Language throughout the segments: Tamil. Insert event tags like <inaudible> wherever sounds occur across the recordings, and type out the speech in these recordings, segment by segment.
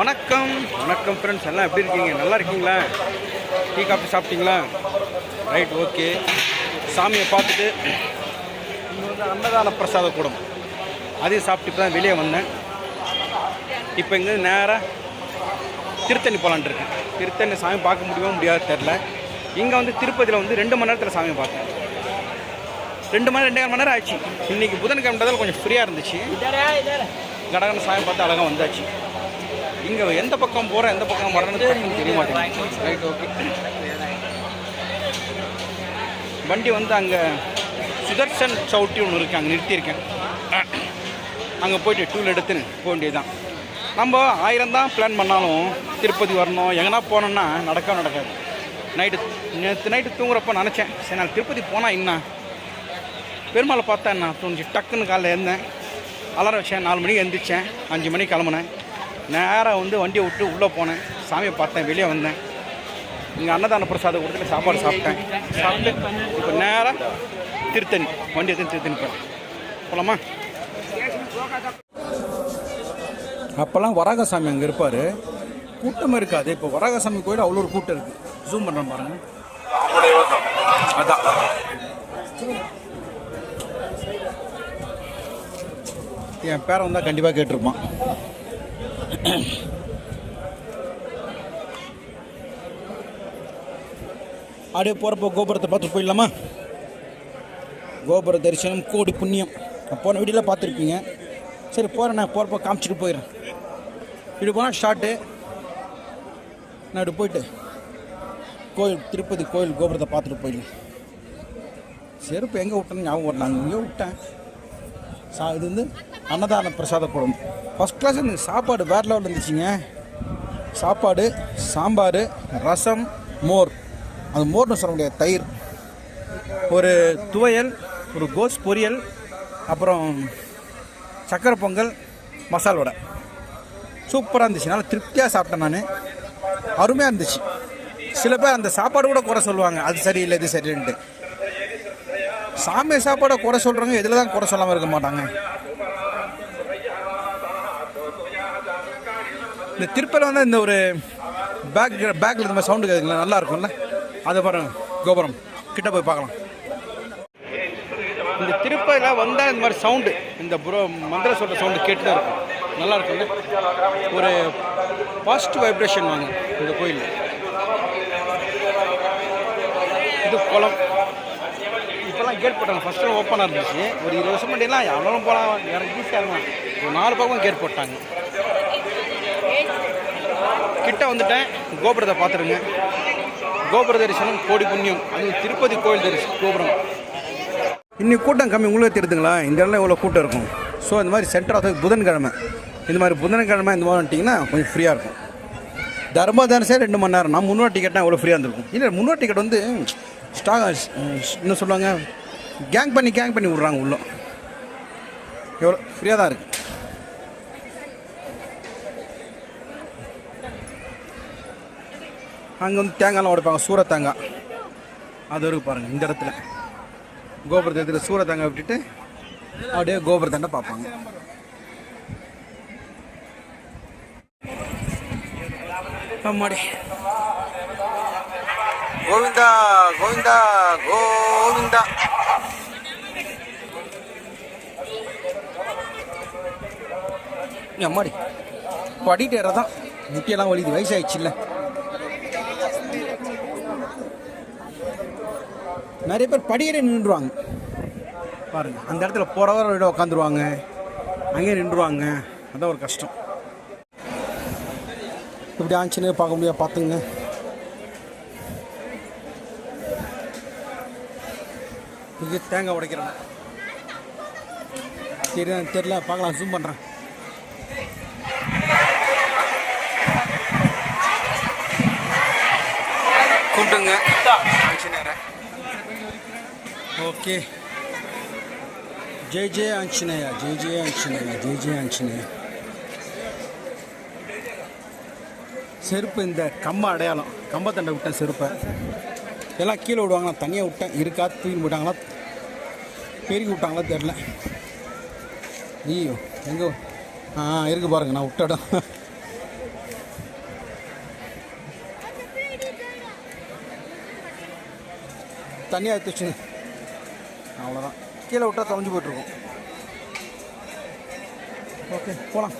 வணக்கம். வணக்கம் ஃப்ரெண்ட்ஸ் எல்லாம் எப்படி இருக்கீங்க? நல்லா இருக்கீங்களா? டீ காஃபி சாப்பிட்டீங்களா? ரைட் ஓகே சாமியை பார்த்துட்டு இங்கே வந்து அன்னதான பிரசாத கூடம். அதையும் சாப்பிட்டு தான் வெளியே வந்தேன். இப்போ இங்கே நேராக திருத்தணி போகலான்ட்டு இருக்கேன். திருத்தணி சாமி பார்க்க முடியுமோ முடியாது தெரில இங்கே வந்து திருப்பதியில் வந்து ரெண்டு மணி நேரத்தில் சாமி பார்த்தேன். ரெண்டு மணி ரெண்டே மணி நேரம் ஆச்சு இன்றைக்கி புதன்கிழமை கொஞ்சம் ஃப்ரீயாக இருந்துச்சு. கடகன சாமி பார்த்து அழகாக வந்தாச்சு. இங்கே எந்த பக்கம் போகிறேன் எந்த பக்கம் வரணும்னு டக்குன்னு தெரிய மாட்டேங்குது. ரைட் ஓகே வண்டி வந்து அங்கே சுதர்சன் சவுட்டி ஒன்று இருக்குது அங்கே நிறுத்தியிருக்கேன். அங்கே போயிட்டு டூல் எடுத்துன்னு போக வேண்டியதுதான். நம்ம ஆயிரம் தான் பிளான் பண்ணாலும் திருப்பதி வரணும் எங்கன்னா போனோம்னா நடக்க நடக்காது. நைட்டு நேற்று நைட்டு தூங்குறப்ப நினச்சேன் சரி நான் திருப்பதி போனால் என்ன? பெருமாளை பார்த்தா என்ன தோணுச்சு? டக்குன்னு காலைல இருந்தேன் அலாரம் வச்சேன் நாலு மணிக்கு எழுந்திரிச்சேன் அஞ்சு மணிக்கு கிளம்புனேன். நேராக வந்து வண்டியை விட்டு உள்ளே போனேன். சாமியை பார்த்தேன் வெளியே வந்தேன். இங்கே அன்னதான பிரசாதம் கொடுத்துட்டு சாப்பாடு சாப்பிட்டேன். சாப்பிட்டு இப்போ நேராக திருத்தணி வண்டி எடுத்து திருத்தணி போகிறேன். போகலாமா? அப்போல்லாம் வராகசாமி அங்கே இருப்பார். கூட்டமாக இருக்காது. இப்போ வராகசாமி கோயில் அவ்வளோ ஒரு கூட்டம் இருக்குது ஜூம் பண்ண பாருங்க. அதான். என் பேரை வந்தால் கண்டிப்பாக கேட்டிருப்பான். <clears throat> அப்படியே போகிறப்போ கோபுரத்தை பார்த்து போயிடலாமா? கோபுர தரிசனம் கோடி புண்ணியம். போன வீடியோவில் பார்த்துருப்பீங்க. சரி போகிறேன் நான் போகிறப்போ காமிச்சிட்டு போயிடுறேன். இப்படி போனால் ஷார்ட்டு நான் இப்படி போயிட்டு கோயில் திருப்பதி கோயில் கோபுரத்தை பார்த்துட்டு போயிடலாம் செருப்பு எங்கே விட்டேன்னு ஞாபகம் வரலாம் இங்கே விட்டேன். சா இது வந்து அன்னதான பிரசாத கூடம் ஃபஸ்ட் கிளாஸ் இந்த சாப்பாடு வேறு லெவலில் இருந்துச்சுங்க. சாப்பாடு சாம்பார் ரசம் மோர். அது மோர்னு சொல்ல முடியாது தயிர். ஒரு துவையல் ஒரு கோஸ் பொரியல் அப்புறம் சக்கரை பொங்கல் மசால் வடை. சூப்பராக இருந்துச்சு நல்லா திருப்தியாக சாப்பிட்டேன் நான். அருமையாக இருந்துச்சு. சில பேர் அந்த சாப்பாடு கூட குறை சொல்லுவாங்க. அது சரியில்லை இது சரியில்லைன்ட்டு. சாமி சாப்பாடை குறை சொல்கிறவங்க இதில் தான் குறை சொல்லாமல் இருக்க மாட்டாங்க. இந்த திருப்பதில் வந்து இந்த ஒரு பேக் பேக்கில் இந்த மாதிரி சவுண்டு கேட்குங்களா நல்லா இருக்கும்ல? அதை பாருங்க கோபுரம். கிட்ட போய் பார்க்கலாம். இந்த திருப்பதியில் வந்தால் இந்த மாதிரி சவுண்டு இந்த புரோ மந்திர சொல்கிற சவுண்டு கேட்டு தான் இருக்கும். நல்லா இருக்கும்ல? ஒரு பாசிட்டிவ் வைப்ரேஷன் வாங்க இந்த கோயில் இது குளம். கேட் போட்டாங்க. ஃபஸ்ட்டு ஓப்பனாக இருந்துச்சு. ஒரு இருபது வருஷம் முன்னாடிலாம் எவ்வளோ போகலாம். எனக்கு ஈஸியாக இருக்கும் ஒரு நாலு பக்கம் கேட் போட்டாங்க. கிட்ட வந்துட்டேன். கோபுரத்தை பார்த்துருங்க. கோபுர தரிசனம் கோடி புண்ணியம். அது திருப்பதி கோயில் தரிசனம் கோபுரம். இன்னைக்கு கூட்டம் கம்மி. உங்களுக்கு தெரியுதுங்களா இந்த இடம்லாம் இவ்வளோ கூட்டம் இருக்கும். ஸோ இந்த மாதிரி சென்டர் ஆஃப் புதன்கிழமை. இந்த மாதிரி புதன்கிழமை இந்த மாதிரி வந்துட்டிங்கன்னா கொஞ்சம் ஃப்ரீயாக இருக்கும். தர்மதானசே ரெண்டு மணி நேரம். நான் முன்னூறு டிக்கெட்னா எவ்வளோ ஃப்ரீயாக இருந்திருக்கும். இல்லை முன்னூறு டிக்கெட் வந்து ஸ்டாக் என்ன சொல்லுவாங்க கேங் பண்ணி கேங் பண்ணி விட்றாங்க உள்ளே. எவ்வளோ? ஃப்ரீயாக தான் இருக்குது அங்கே வந்து தேங்காய்லாம் உடைப்பாங்க சூற தேங்காய் அது இருக்கு பாருங்கள் இந்த இடத்துல. கோபுரத்தை எடுத்துகிட்டு சூற தேங்காய் விட்டுட்டு அப்படியே கோபுரத்தாண்ட பார்ப்பாங்க. அம்மாடி. கோவிந்தா கோவிந்தா கோவிந்தா. அம்மாடி. படிட்டு ஏறதான். முட்டியெல்லாம் வலிக்குது வயசாயிடுச்சுல்ல. நிறைய பேர் படியேறே நின்றுவாங்க. பாருங்க அந்த இடத்துல போகிறவர விட உட்காந்துருவாங்க அங்கேயே நின்றுவாங்க. அதான் ஒரு கஷ்டம். இப்படி ஆச்சுன்னு பார்க்க முடியாது பார்த்துங்க. இது தேங்காய் உடைக்கிறேன் தெரியல தெரியல பார்க்கலாம் ஜூம் பண்ணுறேன் கூப்பிட்டுங்க ஓகே. ஜெய் ஜெய ஆஞ்சநேயா ஜெய் ஜெய ஆஞ்சநேயா ஜெய் ஜெய ஆஞ்சநேயா. செருப்பு இந்த கம்ப அடையாளம். கம்பத்தண்டை விட்டேன் செருப்பை. எல்லாம் கீழே விடுவாங்களா? தனியாக விட்டேன் இருக்கா? தூக்கி விட்டாங்களா? பெருகி விட்டாங்களா? தெரில ஐயோ எங்கே ஆ இருக்கு பாருங்க நான் விட்ட இடம். தண்ணியாக எடுத்து வச்சுங்க அவ்வளோதான் கீழே விட்டா தொலைஞ்சு போயிட்டுருக்கும். ஓகே போகலாம்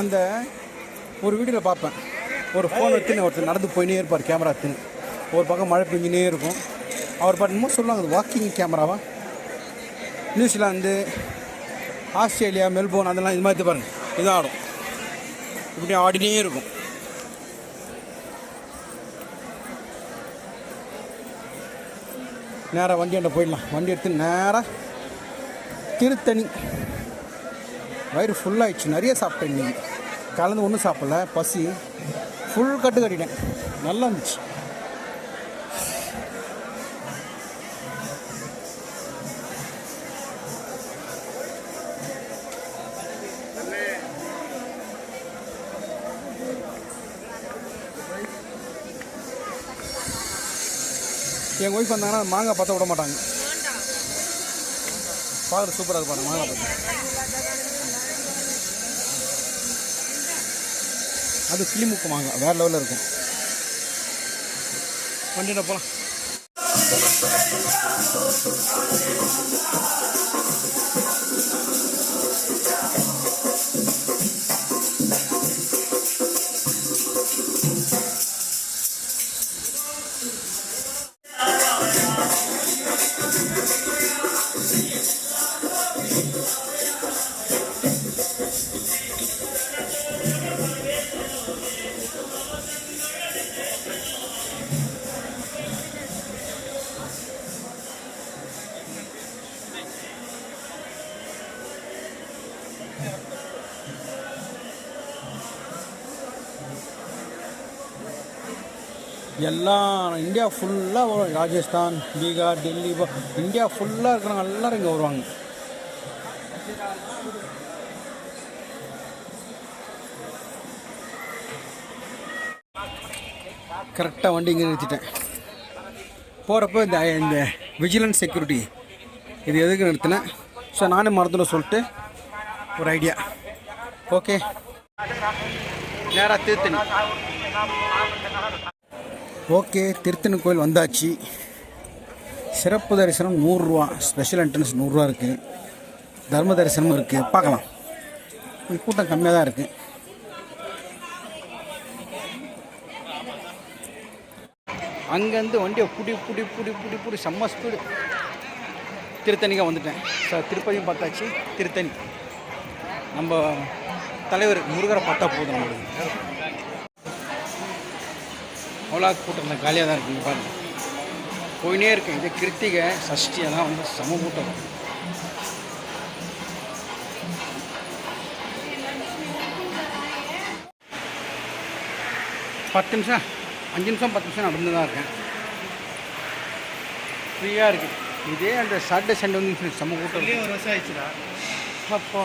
அந்த ஒரு வீடியோவில் பார்ப்பேன். ஒரு ஃபோன் எடுத்துன்னு ஒருத்தர் நடந்து போயினே இருப்பார் கேமரா எடுத்துன்னு ஒரு பக்கம் மழை பெஞ்சினே இருக்கும். அவர் பாட்டு சொல்லுவாங்க அது வாக்கிங் கேமராவா நியூசிலாந்து ஆஸ்திரேலியா மெல்போர்ன் அதெல்லாம் இது மாதிரி எடுத்து பாருங்க. இதான் ஆடும் இப்படி ஆடினே இருக்கும். நேராக வண்டி அண்ட போயிடலாம். வண்டி எடுத்து நேராக திருத்தணி. வயிறு ஃபுல்லாகிடுச்சு நிறைய சாப்பிட்டேன் இன்னைக்கு. கலந்து ஒன்றும் சாப்பிடல. பசி. ஃபுல் கட்டு கட்டிட்டேன். நல்லா இருந்துச்சு. எங்கள் ஒய்ஃப் வந்தாங்கன்னா மாங்காய் பற்ற விட மாட்டாங்க. பார்க்குறது சூப்பராக இருப்பாங்க மாங்காய் பற்ற அது கிளிமுக்கு மாங்காய் வேறு லெவலில் இருக்கும். வண்டியில் போகலாம் எல்லாம் இந்தியா ஃபுல்லாக வரும். ராஜஸ்தான் பீகார் டெல்லி இந்தியா ஃபுல்லாக இருக்கிறவங்க எல்லோரும் இங்கே வருவாங்க. கரெக்டாக வண்டி இங்கே நிறுத்திட்டேன். போகிறப்ப இந்த இந்த விஜிலன்ஸ் செக்யூரிட்டி இது எதுக்கு நிறுத்தினேன்? ஸோ நானே மறந்துட சொல்லிட்டு ஒரு ஐடியா ஓகே நேராக திருத்தணி ஓகே திருத்தணி கோயில் வந்தாச்சு. சிறப்பு தரிசனம் நூறுரூவா. ஸ்பெஷல் என்ட்ரன்ஸ் நூறுரூவா இருக்குது தர்ம தரிசனமும் இருக்குது பார்க்கலாம். கூட்டம் கம்மியாக தான் இருக்குது அங்கேருந்து வண்டியை புடி புடி புடி புடி புடி செம்ம ஸ்பீடு திருத்தணிக்காக வந்துட்டேன். சார் திருப்பதியும் பார்த்தாச்சு. திருத்தணி. நம்ம தலைவர் முருகரை பார்த்தா போதும் நம்மளுக்கு. அவ்வளோ கூட்டம் காலியாக தான் இருக்குங்க பாருங்க. போயினே இருக்கேன். இது கிருத்திகை சஷ்டி அதெல்லாம் வந்து சம கூட்டம். பத்து நிமிஷம் அஞ்சு நிமிஷம் பத்து நிமிஷம் நடந்து தான் இருக்கேன். ஃப்ரீயாக இருக்குது இதே அந்த சாட்டர்டே சண்டே வந்து சம கூட்டம். ஒரு வருஷம் ஆயிடுச்சுடா. அப்பா